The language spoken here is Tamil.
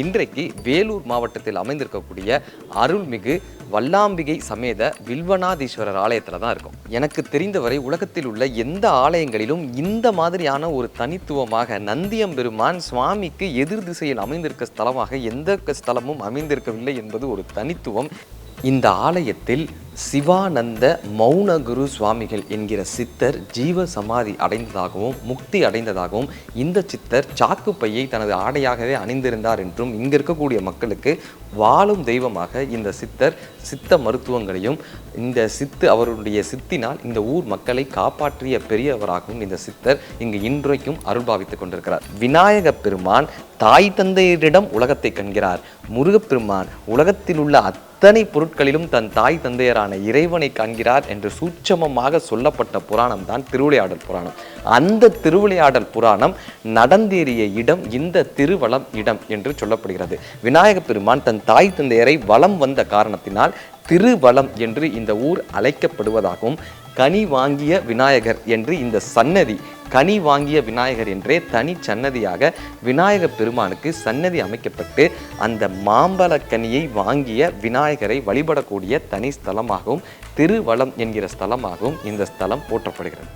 இன்றைக்கு வேலூர் மாவட்டத்தில் அமைந்திருக்கக்கூடிய அருள்மிகு வல்லாம்பிகை சமேத வில்வநாதீஸ்வரர் ஆலயத்தில் தான் இருக்கும். எனக்கு தெரிந்தவரை உலகத்தில் உள்ள எந்த ஆலயங்களிலும் இந்த மாதிரியான ஒரு தனித்துவமாக நந்தியம்பெருமான் சுவாமிக்கு எதிர் திசையில் அமைந்திருக்க ஸ்தலமாக எந்த ஸ்தலமும் அமைந்திருக்கவில்லை என்பது ஒரு தனித்துவம். இந்த ஆலயத்தில் சிவானந்த மௌனகுரு சுவாமிகள் என்கிற சித்தர் ஜீவ சமாதி அடைந்ததாகவும் முக்தி அடைந்ததாகவும் இந்த சித்தர் சாக்கு பையை தனது ஆடையாகவே அணிந்திருந்தார் என்றும் இங்கே இருக்கக்கூடிய மக்களுக்கு வாழும் தெய்வமாக இந்த சித்தர் சித்த மருத்துவங்களையும் இந்த சித்து அவருடைய சித்தினால் இந்த ஊர் மக்களை காப்பாற்றிய பெரியவராகவும் இந்த சித்தர் இங்கு இன்றைக்கும் அருள்பாவித்துக் கொண்டிருக்கிறார். விநாயக பெருமான் தாய் தந்தையரிடம் உலகத்தை கண்கிறார். முருகப்பெருமான் உலகத்தில் உள்ள அத்தனை பொருட்களிலும் தன் தாய் தந்தையரான இறைவனை காண்கிறார் என்று சூட்சமமாக சொல்லப்பட்ட புராணம் தான் திருவிளையாடல் புராணம். அந்த திருவிளையாடல் புராணம் நடந்தேறிய இடம் இந்த திருவளம் இடம் என்று சொல்லப்படுகிறது. விநாயக பெருமான் தன் தாய் தந்தையரை வலம் வந்த காரணத்தினால் திருவலம் என்று இந்த ஊர் அழைக்கப்படுவதாகவும் கனி வாங்கிய விநாயகர் என்று இந்த சன்னதி கனி வாங்கிய விநாயகர் என்றே தனி சன்னதியாக விநாயக பெருமானுக்கு சன்னதி அமைக்கப்பட்டு அந்த மாம்பழ கனியை வாங்கிய விநாயகரை வழிபடக்கூடிய தனி ஸ்தலமாகவும் திருவளம் என்கிற ஸ்தலமாகவும் இந்த ஸ்தலம் போற்றப்படுகிறது.